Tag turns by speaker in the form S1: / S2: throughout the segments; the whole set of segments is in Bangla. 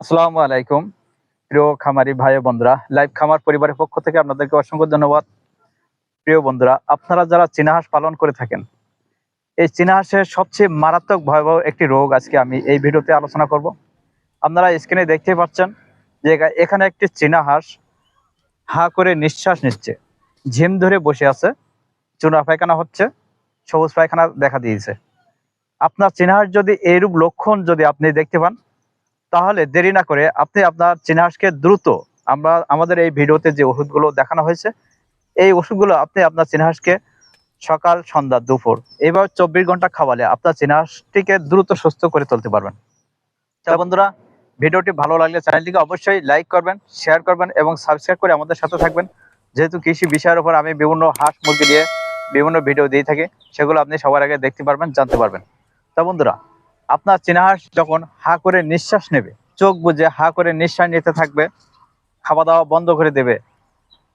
S1: আসসালামু আলাইকুম। প্রিয় খামারি ভাই বন্ধুরা, লাইভ খামার পরিবারের পক্ষ থেকে আপনাদেরকে অসংখ্য ধন্যবাদ। প্রিয় বন্ধুরা, আপনারা যারা চীনা হাঁস পালন করে থাকেন, এই চীনাহাঁসের সবচেয়ে মারাত্মক ভয়াবহ একটি রোগ আজকে আমি এই ভিডিওতে আলোচনা করব। আপনারা স্ক্রিনে দেখতে পাচ্ছেন যে এখানে একটি চীনা হাঁস হা করে নিঃশ্বাস নিচ্ছে, ঝিম ধরে বসে আছে চুনা পায়খানা হচ্ছে, সবুজ পায়খানা দেখা দিয়েছে। আপনার চীনা হাঁস যদি এইরূপ লক্ষণ যদি আপনি দেখতে পান তাহলে দেরি না করে আপনি আপনার চিনাহাসকে দ্রুত আমরা আমাদের এই ভিডিওতে যে ওষুধগুলো দেখানো হয়েছে এই ওষুধগুলো আপনি আপনার চিনাহাসকে সকাল সন্ধ্যা দুপুর এইভাবে চব্বিশ ঘণ্টা খাওয়ালে আপনার চিনাহাসটিকে দ্রুত সুস্থ করে তুলতে পারবেন। তা বন্ধুরা ভিডিওটি ভালো লাগলে চ্যানেলটিকে অবশ্যই লাইক করবেন শেয়ার করবেন এবং সাবস্ক্রাইব করে আমাদের সাথে থাকবেন। যেহেতু কৃষি বিষয়ের উপর আমি বিভিন্ন হাঁস মুরগি দিয়ে বিভিন্ন ভিডিও দিয়ে থাকি সেগুলো আপনি সবার আগে দেখতে পারবেন জানতে পারবেন। তা বন্ধুরা আপনার চিনাহাস যখন হা করে নিঃশ্বাস নেবে, চোখ বুজে হা করে নিঃশ্বাস নিতে থাকবে খাওয়া দাওয়া বন্ধ করে দেবে,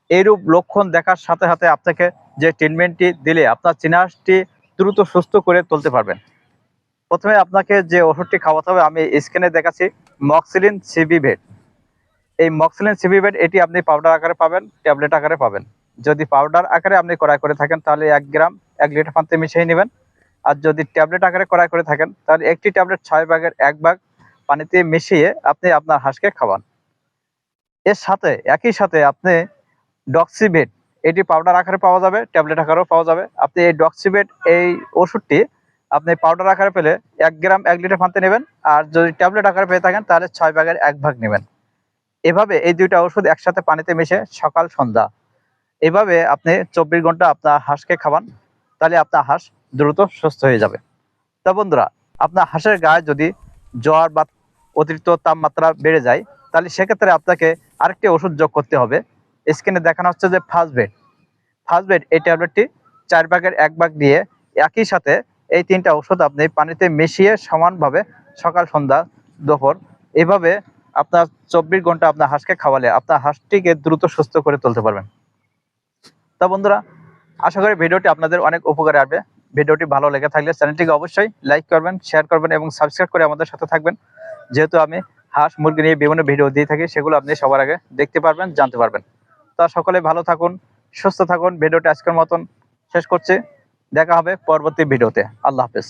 S1: এইরূপ লক্ষণ দেখার সাথে সাথে আপনাকে যে ট্রিটমেন্টটি দিলে আপনার চিনাহাসটি দ্রুত সুস্থ করে তুলতে পারবেন। প্রথমে আপনাকে যে ওষুধটি খাওয়াতে হবে, আমি স্ক্রিনে দেখাচ্ছি, মক্সিলিন সিবিভেট এই মক্সিলিন সিবিভেট এটি আপনি পাউডার আকারে পাবেন ট্যাবলেট আকারে পাবেন। যদি পাউডার আকারে আপনি ক্রয় করে থাকেন, তাহলে এক গ্রাম, এক লিটার পানিতে মিশিয়ে নেবেন। আর যদি ট্যাবলেট আকারে ক্রয় করে থাকেন, তাহলে একটি ট্যাবলেট ছয় ভাগের এক ভাগ পানিতে মিশিয়ে আপনি আপনার হাঁসকে খাওয়ান। এর সাথে, একই সাথে আপনি ডক্সিভেট এটি পাউডার আকারে পাওয়া যাবে, ট্যাবলেট আকারেও পাওয়া যাবে। আপনি এই ডক্সিভেট এই ওষুধটি আপনি পাউডার আকারে পেলে এক গ্রাম, এক লিটার পানিতে নেবেন, আর যদি ট্যাবলেট আকারে পেয়ে থাকেন, তাহলে ছয় ভাগের এক ভাগ নেবেন। এভাবে এই দুইটা ওষুধ একসাথে পানিতে মিশে সকাল, সন্ধ্যা, এভাবে আপনি চব্বিশ ঘণ্টা আপনার হাঁসকে খাওয়ান। তাহলে আপনার হাঁস দ্রুত সুস্থ হয়ে যাবে। তা বন্ধুরা, আপনার হাঁসের গায়ে যদি জ্বর বা অতিরিক্ত তাপমাত্রা বেড়ে যায়, তাহলে সেক্ষেত্রে আপনাকে আরেকটি ওষুধ যোগ করতে হবে। স্ক্রিনে দেখানো হচ্ছে যে ফার্স্ট বেড ফার্স্ট বেড এই ট্যাবলেটটি চার ভাগের এক ভাগ দিয়ে একই সাথে এই তিনটা ওষুধ আপনি পানিতে মিশিয়ে সমানভাবে সকাল, সন্ধ্যা, দুপুর এভাবে আপনার চব্বিশ ঘণ্টা আপনার হাঁসকে খাওয়ালে আপনার হাঁসটিকে দ্রুত সুস্থ করে তুলতে পারবেন। তা বন্ধুরা, আশা করি ভিডিওটি আপনাদের অনেক উপকারে আসবে। ভিডিওটি ভালো লেগে থাকলে চ্যানেলটিকে অবশ্যই লাইক করবেন, শেয়ার করবেন এবং সাবস্ক্রাইব করে আমাদের সাথে থাকবেন। যেহেতু আমি হাঁস, মুরগি নিয়ে বিভিন্ন ভিডিও দিয়ে থাকি, সেগুলো আপনি সবার আগে দেখতে পারবেন, জানতে পারবেন। তা সকলে ভালো থাকুন, সুস্থ থাকুন। ভিডিওটি আজকের মতন শেষ করছি। দেখা হবে পরবর্তী ভিডিওতে। আল্লাহ হাফেজ।